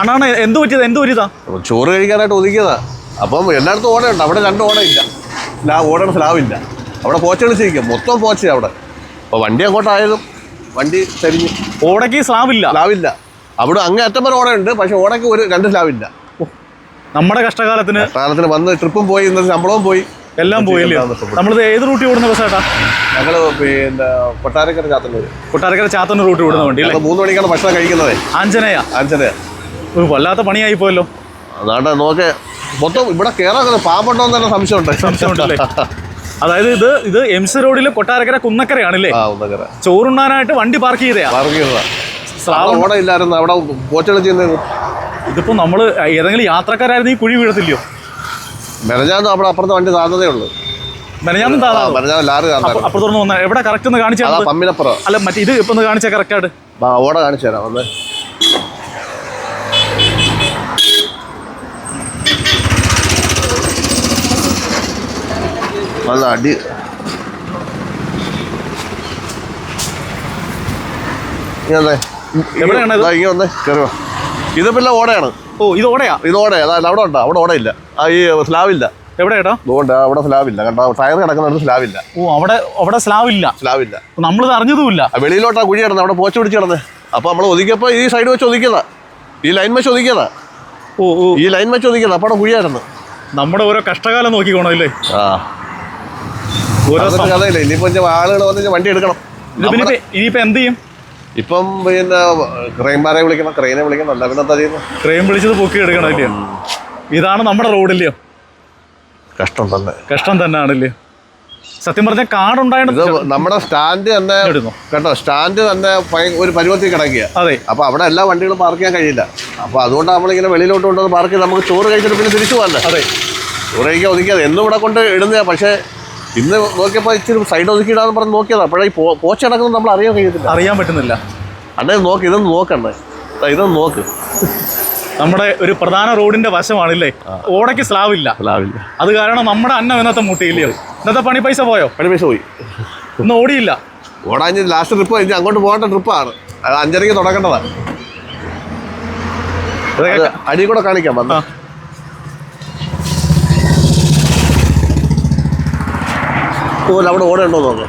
അണ്ണാണ് എന്ത് പറ്റിയത്? എന്ത് പറ്റിയതാ? ചോറ് കഴിക്കാനായിട്ട് ഒതുക്കിയതാ. അപ്പം എല്ലായിടത്തും ഓടയുണ്ട്. അവിടെ രണ്ട് ഓടയില്ല. സ്ലാബ് ഓടണ സ്ലാവില്ല അവിടെ പോച്ച കളിച്ചിരിക്കും. മൊത്തം പോച്ച അവിടെ. അപ്പോൾ വണ്ടി അങ്ങോട്ടായതും വണ്ടി തരിഞ്ഞ് ഓടയ്ക്ക് സ്ലാവില്ല സ്ലാവില്ല അവിടെ അങ്ങേ അറ്റം വരെ ഓടയുണ്ട്. പക്ഷെ ഓടയ്ക്ക് ഒരു രണ്ട് സ്ലാവില്ല നമ്മുടെ കഷ്ടകാലത്തിന് കാലത്തിന് വന്ന് ട്രിപ്പും പോയി ഇന്നത്തെ ശമ്പളവും പോയി. എല്ലാം പോയി. നമ്മളിത് ഏത് റൂട്ടിൽ ഓടുന്ന ബസ്സാട്ടാ? ഞങ്ങൾ പിന്നെ കൊട്ടാരക്കര ചാത്തന്നൂർ കൊട്ടാരക്കര ചാത്തന്നൂർ റൂട്ടിൽ ഓടുന്ന വണ്ടി മൂന്ന് മണിക്കാണ് ഭക്ഷണം കഴിക്കുന്നത്. ആഞ്ജനേയ ആഞ്ചന ഒരു വല്ലാത്ത പണിയായി പോയല്ലോ. അതാണ്ട് നോക്കെ. മൊത്തം ഇവിടെ കയറാൻ പാമ്പുണ്ടോ എന്ന് തന്നെ സംശയമുണ്ട്. സംശയമുണ്ടല്ലേ? അതായത് ഇത് ഇത് എം സി റോഡിലെ കൊട്ടാരക്കര കുന്നക്കരയാണല്ലേ? ചോറുണ്ണാനായിട്ട് വണ്ടി പാർക്ക് ചെയ്തേ പാർക്ക് ചെയ്തതാ. സ്ലാവ് അവിടെ ഓട ഇല്ലായിരുന്നു. അവിടെ പോച്ചളിച്ച് ഇതിപ്പോ നമ്മൾ ഏതെങ്കിലും യാത്രക്കാരായിരുന്നു ഈ കുഴി വീഴത്തില്ലയോ? മെനഞ്ഞാന്ന് അവിടെ അപ്പുറത്തെ വണ്ടി താഴ്ന്നതേ ഉള്ളൂ. മെനഞ്ഞാന്നും വന്ന എവിടെ കറക്റ്റ് ഒന്ന് കാണിച്ചാൽ അല്ല മറ്റേ ഇത് ഇപ്പൊ കാണിച്ചാൽ കറക്റ്റ് ആയിട്ട്? കാണിച്ചു തരാം. വന്ന്. നല്ല അടി. ഇങ്ങനെ വന്നേ. എവിടെയാണ് ഇത്? പിന്നെ ഓടയാണ്. ഓ ഇത് ഓടയാ? ഇത് ഓടയാ. അതായത് അവിടെ ഉണ്ടോ? അവിടെ ഓടയില്ല. ആ ഈ സ്ലാവില്ല എവിടെ ഏട്ടാ? അതുകൊണ്ട് അവിടെ സ്ലാവില്ല കണ്ടോ? ടയർ കിടക്കുന്നിടത്ത് സ്ലാവില്ല ഓ അവിടെ അവിടെ സ്ലാവ് ഇല്ല സ്ലാവില്ല നമ്മൾ അറിഞ്ഞതുമില്ല. വെളിയിലോട്ടാ കുഴി കിടന്നത് അവിടെ പോച്ച പിടിച്ച് കിടന്നത് അപ്പോൾ നമ്മൾ ഒതുക്കിയപ്പോൾ ഈ സൈഡ് വെച്ച് ഒതുക്കിയതാ. ഈ ലൈൻ വെച്ച് ഒതുക്കിയതാ. ഓ ഓ. ഈ ലൈൻ വെച്ച് ഒതുക്കിയതാ. അപ്പോൾ അവിടെ കുഴിയായിരുന്നു. നമ്മുടെ ഓരോ കഷ്ടകാലം നോക്കിക്കോണോ ഇല്ലേ? ആ. കഥയില്ല? ഇനിയിപ്പോൾ ഇനി ആളുകൾ വന്ന് വണ്ടി എടുക്കണം. ഇനിയിപ്പോ എന്ത് ചെയ്യും? ഇപ്പം പിന്നെ ക്രൈംമാരെ വിളിക്കണം ക്രെയിനെ വിളിക്കണം അല്ല പിന്നെ എന്താ ചെയ്യുന്നത്? ട്രെയിൻ വിളിച്ചത് പൊക്കി എടുക്കണം ഇല്ലയോ ഇതാണ് നമ്മുടെ റോഡില്ലയോ കഷ്ടം തന്നെ. കഷ്ടം തന്നെ ആണല്ലേ സത്യം പറഞ്ഞ കാർഡ് ഉണ്ടായിരുന്നു നമ്മുടെ സ്റ്റാൻഡ് തന്നെ? കേട്ടോ സ്റ്റാൻഡ് തന്നെ ഒരു പരുവത്തിൽ കിടക്കുക അതെ. അപ്പൊ അവിടെ എല്ലാ വണ്ടികളും പാർക്ക് ചെയ്യാൻ കഴിയില്ല. അപ്പൊ അതുകൊണ്ട് നമ്മളിങ്ങനെ വെളിയിലോട്ട് കൊണ്ടുവന്ന് പാർക്ക് ചെയ്ത് നമുക്ക് ചോറ് കഴിച്ചിട്ട് പിന്നെ തിരിച്ചു പോകല്ലേ അതെ. ചോറ് കഴിക്കാൻ ഒതുക്കിയത് എന്നും ഇവിടെ കൊണ്ട് ഇടുന്നതാ പക്ഷേ ഇന്ന് നോക്കിയപ്പോൾ ഇച്ചിരി സൈഡ് ഒതുക്കിയിടാന്ന് പറഞ്ഞ് നോക്കിയതാ. അപ്പോഴേ ഈ പോച്ച കിടക്കുന്നത് നമ്മൾ അറിയാൻ കഴിയത്തില്ല. അറിയാൻ പറ്റുന്നില്ല. അതെ നോക്ക് ഇതൊന്ന് നോക്കണ്ടേ ഇതൊന്ന് നോക്ക്. നമ്മുടെ ഒരു പ്രധാന റോഡിന്റെ വശമാണല്ലേ? ഓടയ്ക്ക് സ്ലാവില്ല സ്ലാവില്ല അത് കാരണം നമ്മുടെ അന്നം ഇന്നത്തെ മുട്ടിയില്ലയോ? ഇന്നത്തെ പണി പൈസ പോയോ? പണി പൈസ പോയി. ഇന്ന് ഓടിയില്ല. ഓടാൻ ലാസ്റ്റ് ട്രിപ്പ് കഴിഞ്ഞ് അങ്ങോട്ട് പോകേണ്ട ട്രിപ്പാണ് അത് അഞ്ചരയ്ക്ക് തുടങ്ങേണ്ടതാണ് അടി കൂടെ കാണിക്കാം വന്ന്. ആ. അവിടെ ഓട ഉണ്ടോ നോക്ക്.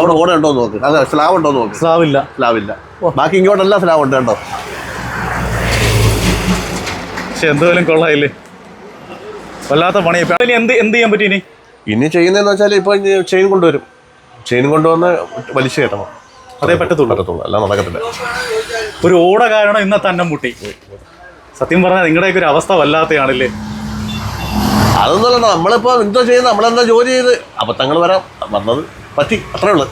അവിടെ ഓട ഉണ്ടോ നോക്ക്. അതെ സ്ലാവ് ഉണ്ടോ നോക്ക്. സ്ലാവ് ഇല്ല സ്ലാവില്ല ബാക്കി ഇങ്ങോട്ടെല്ലാം സ്ലാവ് ഉണ്ട് കേട്ടോ. പക്ഷെ എന്തുപോലും കൊള്ളായില്ലേ. വല്ലാത്ത പണി ഇനി എന്ത് എന്ത് ചെയ്യാൻ പറ്റി ഇനി? ഇനി ചെയ്യുന്നതെന്ന് വെച്ചാൽ ഇപ്പോൾ ചെയിൻ കൊണ്ടുവരും. ചെയിൻ കൊണ്ടുവന്ന് വലിച്ചു കയറ്റണം. അതേ പറ്റത്തുള്ളൂ. പറ്റത്തുള്ളൂ. അല്ല നടക്കത്തില്ല. ഒരു ഓട കാരണം ഇന്നത്തെ അന്നം മുട്ടി സത്യം പറഞ്ഞാൽ നിങ്ങളുടെയൊക്കെ ഒരു അവസ്ഥ വല്ലാത്തയാണല്ലേ. അതൊന്നുമല്ല നമ്മളിപ്പോൾ എന്തോ ചെയ്യുന്നത് നമ്മളെന്താ ജോലി ചെയ്ത്? അബദ്ധങ്ങൾ വരാം. വന്നത് പറ്റി അത്രേ ഉള്ളൂ.